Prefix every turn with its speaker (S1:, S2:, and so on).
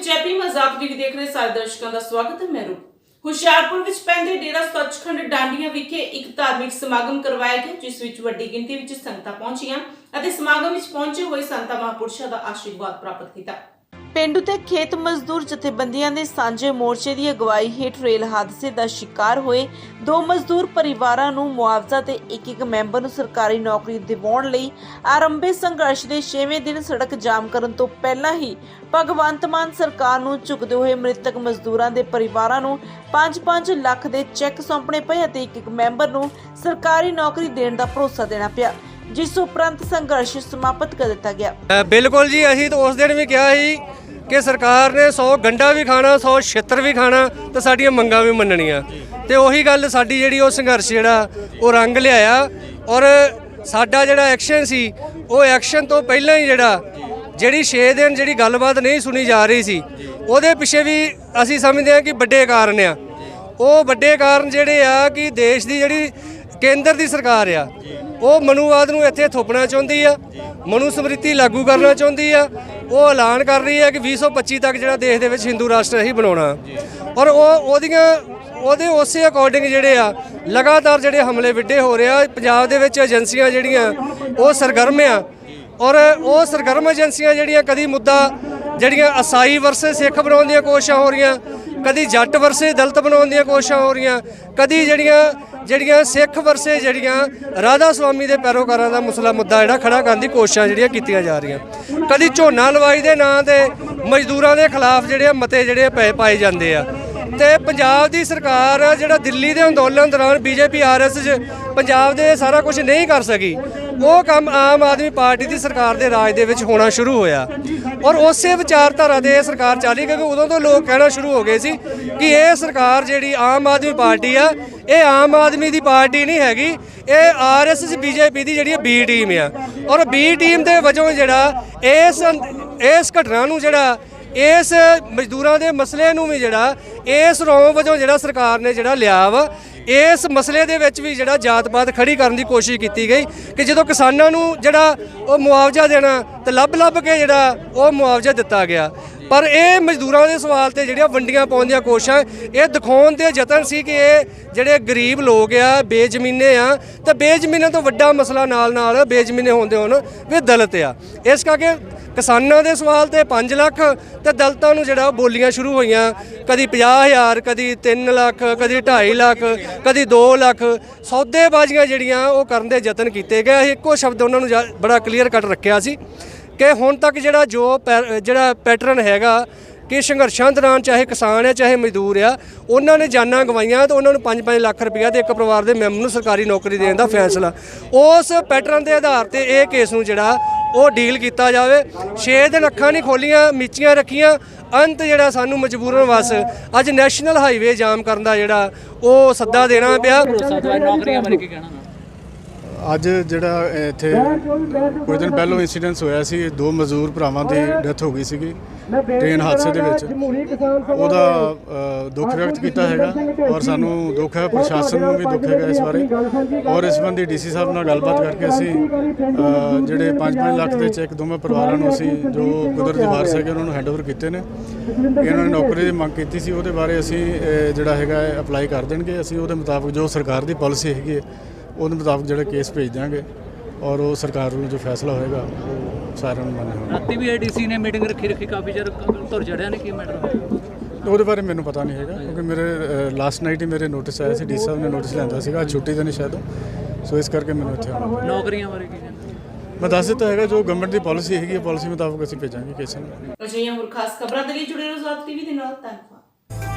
S1: ਮਜ਼ਾਕ ਟੀਵੀ ਦੇਖ ਰਹੇ ਸਾਰੇ ਦਰਸ਼ਕਾਂ ਦਾ ਸਵਾਗਤ ਹੈ, ਮੈਂ ਰੂਪ। ਹੁਸ਼ਿਆਰਪੁਰ ਵਿੱਚ ਪੈਂਦੇ ਡੇਰਾ ਸੱਚਖੰਡ ਡਾਂਡੀਆਂ ਵਿਖੇ ਇੱਕ ਧਾਰਮਿਕ ਸਮਾਗਮ ਕਰਵਾਇਆ ਗਿਆ, ਜਿਸ ਵਿੱਚ ਵੱਡੀ ਗਿਣਤੀ ਵਿੱਚ ਸੰਗਤਾਂ ਪਹੁੰਚੀਆਂ ਅਤੇ ਸਮਾਗਮ ਵਿੱਚ ਪਹੁੰਚੇ ਹੋਏ ਸੰਤਾਂ ਮਹਾਂਪੁਰਸ਼ਾਂ ਦਾ ਆਸ਼ੀਰਵਾਦ ਪ੍ਰਾਪਤ ਕੀਤਾ। ਪਿੰਡੂ ਤੇ ਖੇਤ ਮਜ਼ਦੂਰ ਜਥੇਬੰਦੀਆਂ ਦੇ ਸਾਂਝੇ ਮੋਰਚੇ ਦੀ ਅਗਵਾਈ ਹੇਠ ਰੇਲ ਹਾਦਸੇ ਦਾ ਸ਼ਿਕਾਰ ਹੋਏ ਦੋ ਮਜ਼ਦੂਰ ਪਰਿਵਾਰਾਂ ਨੂੰ ਮੁਆਵਜ਼ਾ ਤੇ ਇੱਕ ਇੱਕ ਮੈਂਬਰ ਨੂੰ ਸਰਕਾਰੀ ਨੌਕਰੀ ਦਿਵਾਉਣ ਲਈ ਆਰੰਭੇ ਸੰਘਰਸ਼ ਦੇ 6ਵੇਂ ਦਿਨ ਸੜਕ ਜਾਮ ਕਰਨ ਤੋਂ ਪਹਿਲਾਂ ਹੀ ਭਗਵੰਤ ਮਾਨ ਸਰਕਾਰ ਨੂੰ ਝੁਕਦੇ ਹੋਏ ਮ੍ਰਿਤਕ ਮਜ਼ਦੂਰਾਂ ਦੇ ਪਰਿਵਾਰਾਂ ਨੂੰ 5-5 ਲੱਖ ਦੇ ਚੈੱਕ ਸੌਂਪਣੇ ਪਏ ਅਤੇ ਇੱਕ ਇੱਕ ਮੈਂਬਰ ਨੂੰ ਸਰਕਾਰੀ ਨੌਕਰੀ ਦੇਣ ਦਾ ਭਰੋਸਾ ਦੇਣਾ ਪਿਆ, ਜਿਸ ਉਪਰੰਤ ਸੰਘਰਸ਼ ਸਮਾਪਤ ਕਰ ਦਿੱਤਾ ਗਿਆ।
S2: ਬਿਲਕੁਲ ਜੀ, ਅਸੀਂ ਤਾਂ ਉਸ ਦਿਨ ਵੀ ਕਿਹਾ ਸੀ ਕਿ ਸਰਕਾਰ ਨੇ 100 ਗੰਡਾ ਵੀ ਖਾਣਾ 100 ਛਿੱਤਰ ਵੀ ਖਾਣਾ ਤੇ ਸਾਡੀਆਂ ਮੰਗਾਂ ਵੀ ਮੰਨਣੀਆਂ। ਤੇ ਉਹੀ ਗੱਲ ਸਾਡੀ ਜਿਹੜੀ ਉਹ ਸੰਘਰਸ਼ ਜਿਹੜਾ, ਉਹ ਰੰਗ ਲਿਆਇਆ ਔਰ ਸਾਡਾ ਜਿਹੜਾ ਐਕਸ਼ਨ ਸੀ, ਉਹ ਐਕਸ਼ਨ ਤੋਂ ਪਹਿਲਾਂ ਹੀ ਜਿਹੜਾ, ਜਿਹੜੀ 6 ਦਿਨ ਜਿਹੜੀ ਗੱਲਬਾਤ ਨਹੀਂ ਸੁਣੀ ਜਾ ਰਹੀ ਸੀ, ਉਹਦੇ ਪਿੱਛੇ ਵੀ ਅਸੀਂ ਸਮਝਦੇ ਹਾਂ ਕਿ ਵੱਡੇ ਕਾਰਨ ਆ। ਉਹ ਵੱਡੇ ਕਾਰਨ ਜਿਹੜੇ ਆ ਕਿ ਦੇਸ਼ ਦੀ ਜਿਹੜੀ ਕੇਂਦਰ ਦੀ ਸਰਕਾਰ ਆ। ਉਹ ਮਨੂਵਾਦ ਨੂੰ ਇੱਥੇ ਥੋਪਣਾ ਚਾਹੁੰਦੀ ਆ। ਮਨੂ ਸਮ੍ਰਿਤੀ ਲਾਗੂ ਕਰਨਾ ਚਾਹੁੰਦੀ ਆ। ਉਹ ਐਲਾਨ ਕਰ ਰਹੀ ਹੈ ਕਿ 2025 ਤੱਕ ਜਿਹੜਾ ਦੇਸ਼ ਦੇ ਵਿੱਚ ਹਿੰਦੂ ਰਾਸ਼ਟਰ ਹੀ ਬਣਾਉਣਾ। ਔਰ ਉਹ ਉਹਦੀਆਂ, ਉਹਦੇ ਉਸੇ ਅਕੋਰਡਿੰਗ ਜਿਹੜੇ ਆ, ਲਗਾਤਾਰ ਜਿਹੜੇ ਹਮਲੇ ਵਿੱਢੇ ਹੋ ਰਿਹਾ ਪੰਜਾਬ ਦੇ ਵਿੱਚ ਏਜੰਸੀਆਂ ਜਿਹੜੀਆਂ, ਉਹ ਸਰਗਰਮ ਆ। ਔਰ ਉਹ ਸਰਗਰਮ ਏਜੰਸੀਆਂ ਜਿਹੜੀਆਂ ਕਦੀ ਮੁੱਦਾ, ਜਿਹੜੀਆਂ ਅਸਾਈ ਵਰਸੇ ਸਿੱਖ ਬਣਾਉਣ ਦੀਆਂ ਕੋਸ਼ਿਸ਼ਾਂ ਹੋ ਰਹੀਆਂ, ਕਦੀ ਜੱਟ ਵਰਸੇ ਦਲਤ ਬਣਾਉਣ ਦੀਆਂ ਕੋਸ਼ਿਸ਼ਾਂ ਹੋ ਰਹੀਆਂ, ਕਦੀ ਜਿਹੜੀਆਂ ਜਿਹੜੀਆਂ ਸਿੱਖ ਵਰਸੇ ਜਿਹੜੀਆਂ ਰਾਧਾ ਸੁਆਮੀ ਦੇ ਪੈਰੋਕਾਰਾਂ ਦਾ ਮੁਸਲਾ ਮੁੱਦਾ ਜਿਹੜਾ ਖੜਾ ਕਰਨ ਦੀ ਕੋਸ਼ਿਸ਼ਾਂ ਜਿਹੜੀਆਂ ਕੀਤੀਆਂ ਜਾ ਰਹੀਆਂ। ਕਦੀ ਝੋਨਾ ਲਵਾਈ ਦੇ ਨਾਂ ਤੇ ਮਜ਼ਦੂਰਾਂ ਦੇ ਖਿਲਾਫ ਜਿਹੜੇ ਮਤੇ ਜਿਹੜੇ ਪਏ ਪਾਏ ਜਾਂਦੇ ਆ। ਤੇ ਪੰਜਾਬ ਦੀ ਸਰਕਾਰ ਜਿਹੜਾ ਦਿੱਲੀ ਦੇ ਅੰਦੋਲਨ ਦੌਰਾਨ ਬੀਜੇਪੀ ਆਰਐਸ ਚ ਪੰਜਾਬ ਦੇ ਸਾਰਾ ਕੁਝ ਨਹੀਂ ਕਰ ਸਕੀ ਉਹ ਕੰਮ ਆਮ ਆਦਮੀ ਪਾਰਟੀ ਦੀ ਸਰਕਾਰ ਦੇ ਰਾਜ ਦੇ ਵਿੱਚ ਹੋਣਾ ਸ਼ੁਰੂ ਹੋਇਆ। ਔਰ ਉਸੇ ਵਿਚਾਰਧਾਰਾ ਦੇ ਇਹ ਸਰਕਾਰ ਚੱਲੀ ਕਿਉਂਕਿ ਉਦੋਂ ਤੋਂ ਲੋਕ ਕਹਿਣਾ ਸ਼ੁਰੂ ਹੋ ਗਏ ਸੀ ਕਿ ਇਹ ਸਰਕਾਰ ਜਿਹੜੀ ਆਮ ਆਦਮੀ ਪਾਰਟੀ ਆ, ਇਹ ਆਮ ਆਦਮੀ ਦੀ ਪਾਰਟੀ ਨਹੀਂ ਹੈਗੀ, ਇਹ ਆਰਐਸਐਸ ਬੀਜੇਪੀ ਦੀ ਜਿਹੜੀ ਬੀ ਟੀਮ ਆ। ਔਰ ਬੀ ਟੀਮ ਦੇ ਵਜੋਂ ਜਿਹੜਾ ਇਸ ਇਸ ਘਟਨਾ ਨੂੰ ਜਿਹੜਾ, ਇਸ ਮਜ਼ਦੂਰਾਂ ਦੇ ਮਸਲੇ ਨੂੰ ਵੀ ਜਿਹੜਾ ਇਸ ਰੋਂ ਵਜੋਂ ਜਿਹੜਾ ਸਰਕਾਰ ਨੇ ਜਿਹੜਾ ਲਿਆ ਵਾ, ਇਸ ਮਸਲੇ ਦੇ ਵਿੱਚ ਵੀ ਜਿਹੜਾ ਜਾਤ-ਪਾਤ ਖੜੀ ਕਰਨ ਦੀ ਕੋਸ਼ਿਸ਼ ਕੀਤੀ ਗਈ ਕਿ ਜਦੋਂ ਕਿਸਾਨਾਂ ਨੂੰ ਜਿਹੜਾ ਉਹ ਮੁਆਵਜ਼ਾ ਦੇਣਾ ਤੇ ਲੱਭ-ਲੱਭ ਕੇ ਜਿਹੜਾ ਉਹ ਮੁਆਵਜ਼ਾ ਦਿੱਤਾ ਗਿਆ। ਪਰ ਇਹ ਮਜ਼ਦੂਰਾਂ ਦੇ ਸਵਾਲ ਤੇ ਜਿਹੜੀਆਂ ਵੰਡੀਆਂ ਪਾਉਣ ਦੀਆਂ ਕੋਸ਼ਿਸ਼ਾਂ, ਇਹ ਦਿਖਾਉਣ ਦੇ ਯਤਨ ਸੀ ਕਿ ਇਹ ਜਿਹੜੇ ਗਰੀਬ ਲੋਕ ਆ, ਬੇਜ਼ਮੀਨੇ ਆ, ਤੇ ਬੇਜ਼ਮੀਨਾਂ ਤੋਂ ਵੱਡਾ ਮਸਲਾ ਨਾਲ ਨਾਲ ਬੇਜ਼ਮੀਨੇ ਹੁੰਦੇ ਹੋਣ ਵੀ ਦਲਿਤ ਆ। ਇਸ ਕਰਕੇ ਕਿਸਾਨਾਂ ਦੇ ਸਵਾਲ ਤੇ 5 ਲੱਖ ਤੇ ਦਲਤਾਂ ਨੂੰ ਜਿਹੜਾ ਬੋਲੀਆਂ ਸ਼ੁਰੂ ਹੋਈਆਂ। ਕਦੀ 50000 ਕਦੀ 3 ਲੱਖ, ਕਦੀ 2.5 ਲੱਖ, ਕਦੀ 2 ਲੱਖ। ਸੌਦੇਬਾਜ਼ੀਆਂ ਜਿਹੜੀਆਂ ਉਹ ਕਰਨ ਦੇ ਯਤਨ ਕੀਤੇ ਗਏ। ਅਸੀਂ ਇੱਕੋ ਸ਼ਬਦ ਉਹਨਾਂ ਨੂੰ ਜਾ- ਬੜਾ ਕਲੀਅਰ ਕੱਟ ਰੱਖਿਆ ਸੀ ਕਿ ਹੁਣ ਤੱਕ ਜਿਹੜਾ ਜੋ ਪੈ- ਜਿਹੜਾ ਪੈਟਰਨ ਹੈਗਾ ਕਿ ਸੰਘਰਸ਼ਾਂ ਦੌਰਾਨ ਚਾਹੇ ਕਿਸਾਨ ਹੈ, ਚਾਹੇ ਮਜ਼ਦੂਰ ਆ, ਉਹਨਾਂ ਨੇ ਜਾਨਾਂ ਗਵਾਈਆਂ ਤਾਂ ਉਹਨਾਂ ਨੂੰ 5-5 ਲੱਖ ਰੁਪਇਆ ਤੇ ਇੱਕ ਪਰਿਵਾਰ ਦੇ ਮੈਂਬਰ ਨੂੰ ਸਰਕਾਰੀ ਨੌਕਰੀ ਦੇਣ ਦਾ ਫੈਸਲਾ। ਉਸ ਪੈਟਰਨ ਦੇ ਆਧਾਰ ਤੇ ਇਹ ਕੇਸ ਨੂੰ ਜਿਹੜਾ ਉਹ ਡੀਲ ਕੀਤਾ ਜਾਵੇ। 6 ਦਿਨ ਅੱਖਾਂ ਨਹੀਂ ਖੋਲੀਆਂ, ਮਿੱਚੀਆਂ ਰੱਖੀਆਂ। ਅੰਤ ਜਿਹੜਾ ਸਾਨੂੰ ਮਜਬੂਰਨ ਵਸ ਅੱਜ ਨੈਸ਼ਨਲ ਹਾਈਵੇ ਜਾਮ ਕਰਨ ਦਾ ਜਿਹੜਾ ਉਹ ਸੱਦਾ ਦੇਣਾ ਪਿਆ।
S3: ਨੌਕਰੀਆਂ ਬਾਰੇ ਕੀ ਕਹਿਣਾ?
S4: ਅੱਜ ਜਿਹੜਾ ਇੱਥੇ ਕੁਝ ਦਿਨ ਪਹਿਲਾਂ ਇਨਸੀਡੈਂਸ ਹੋਇਆ ਸੀ ਦੋ ਮਜ਼ਦੂਰ ਭਰਾਵਾਂ ਦੀ ਡੈਥ ਹੋ ਗਈ ਸੀਗੀ ਟ੍ਰੇਨ ਹਾਦਸੇ ਦੇ ਵਿੱਚ। ਉਹਦਾ ਦੁੱਖ ਵਿਅਕਤ ਕੀਤਾ ਹੈਗਾ ਔਰ ਸਾਨੂੰ ਦੁੱਖ ਹੈ ਪ੍ਰਸ਼ਾਸਨ ਨੂੰ ਵੀ ਦੁੱਖ ਹੈਗਾ ਇਸ ਬਾਰੇ। ਔਰ ਇਸ ਸੰਬੰਧੀ ਡੀਸੀ ਸਾਹਿਬ ਨਾਲ ਗੱਲਬਾਤ ਕਰਕੇ ਅਸੀਂ ਜਿਹੜੇ 5-5 ਲੱਖ ਦੇ ਚੈੱਕ ਦੋਵੇਂ ਪਰਿਵਾਰਾਂ ਨੂੰ ਅਸੀਂ ਜੋ ਕੁਦਰਤੀ ਵਾਰਸ ਹੈਗੇ ਉਹਨਾਂ ਨੂੰ ਹੈਂਡਓਵਰ ਕੀਤੇ ਨੇ। ਇਹਨਾਂ ਨੇ ਨੌਕਰੀ ਦੀ ਮੰਗ ਕੀਤੀ ਸੀ ਉਹਦੇ ਬਾਰੇ ਅਸੀਂ ਜਿਹੜਾ ਹੈਗਾ ਅਪਲਾਈ ਕਰ ਦੇਣਗੇ। ਅਸੀਂ ਉਹਦੇ ਮੁਤਾਬਕ ਜੋ ਸਰਕਾਰ ਦੀ ਪਾਲਿਸੀ ਹੈਗੀ ਹੈ ਉਹਦੇ ਮੁਤਾਬਕ ਜਿਹੜਾ ਕੇਸ ਭੇਜ ਦਾਂਗੇ ਔਰ ਉਹ ਸਰਕਾਰ ਵੱਲੋਂ ਜੋ ਫੈਸਲਾ ਹੋਏਗਾ ਉਹ ਸਾਰਿਆਂ ਨੂੰ ਮੰਨਣਾ ਹੋਣਾ
S3: ਰਾਤੀ ਵੀ ਏਡੀਸੀ ਨੇ ਮੀਟਿੰਗ ਰੱਖੀ ਰੱਖੀ ਕਾਫੀ ਚਿਰ ਧੁਰ ਚੜਿਆ ਨੇ ਕੀ ਮੈਟਰ
S4: ਉਹਦੇ ਬਾਰੇ ਮੈਨੂੰ ਪਤਾ ਨਹੀਂ ਹੈਗਾ ਕਿਉਂਕਿ ਮੇਰੇ ਲਾਸਟ ਨਾਈਟ ਹੀ ਮੇਰੇ ਨੋਟਿਸ ਆਇਆ ਸੀ ਡੀ ਸਾਹਿਬ ਨੇ ਨੋਟਿਸ ਲਿਆਂਦਾ ਸੀਗਾ ਛੁੱਟੀ ਤੇ ਨਹੀਂ ਸ਼ਾਇਦ। ਸੋ ਇਸ ਕਰਕੇ ਮੈਨੂੰ ਇੱਥੇ ਆਉਣਾ ਪਿਆ।
S3: ਨੌਕਰੀਆਂ ਬਾਰੇ ਕੀ ਕਹਿੰਦੇ?
S4: ਮੈਂ ਦੱਸ ਦਿੱਤਾ ਹੈਗਾ ਜੋ ਗਵਰਨਮੈਂਟ ਦੀ ਪਾਲਿਸੀ ਹੈਗੀ ਹੈ ਪਾਲਿਸੀ ਮੁਤਾਬਕ ਅਸੀਂ ਭੇਜਾਂਗੇ ਕੇਸ ਨੂੰ।
S1: ਅਜਿਹੀਆਂ ਹੋਰ ਖਾਸ ਖਬਰਾਂ ਦੇ ਲਈ ਜੁੜੇ ਰਹੋ ਆਜ਼ਾਦ ਟੀਵੀ ਦੇ ਨਾਲ ਧੰਨਵਾਦ।